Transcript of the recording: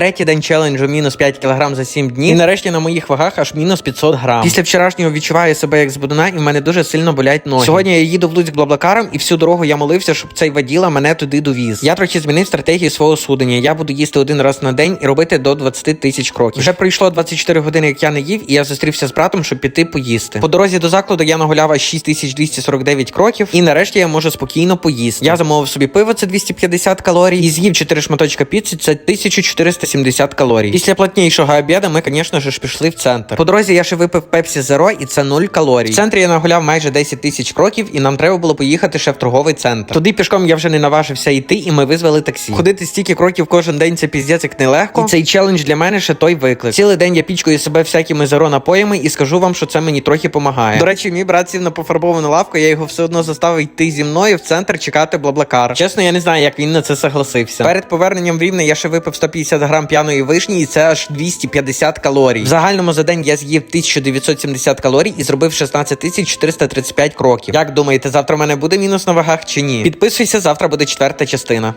третій день челенджу мінус 5 кг за 7 днів. І нарешті на моїх вагах аж мінус 500 грам. Після вчорашнього відчуваю себе як з будуна, і в мене дуже сильно болять ноги. Сьогодні я їду в Луцьк блаблакаром, і всю дорогу я молився, щоб цей воділа мене туди довіз. Я трохи змінив стратегію свого судення. Я буду їсти один раз на день і робити до 20 тисяч кроків. Вже пройшло 24 години, як я не їв, і я зустрівся з братом, щоб піти поїсти. По дорозі до закладу я нагуляв аж 6249 кроків, і нарешті я можу спокійно поїсти. Я замовив собі пиво, це 250 калорій, і з'їв 4 шматочка піци, це 1470 калорій. Після плотнішого обіду ми, звісно ж, пішли в центр. По дорозі я ще випив Пепсі Зеро, і це 0 калорій. В центрі я нагуляв майже 10 тисяч кроків, і нам треба було поїхати ще в торговий центр. Туди пішком я вже не наважився йти, і ми визвали таксі. Ходити стільки кроків кожен день це піздець як нелегко. І цей челендж для мене ще той виклик. Цілий день я пічкаю себе всякими зеро напоями і скажу вам, що це мені трохи допомагає. До речі, мій брат сів на пофарбовану лавку, я його все одно заставив йти зі мною в центр чекати блаблакар. Чесно, я не знаю, як він на це согласився. Перед поверненням в Рівне я ще випив 150 грам п'яної вишні, і це аж 250 калорій. В загальному за день я з'їв 1970 калорій і зробив 16 435 кроків. Як думаєте, завтра в мене буде мінус на вагах чи ні? Підписуйся, завтра буде четверта частина.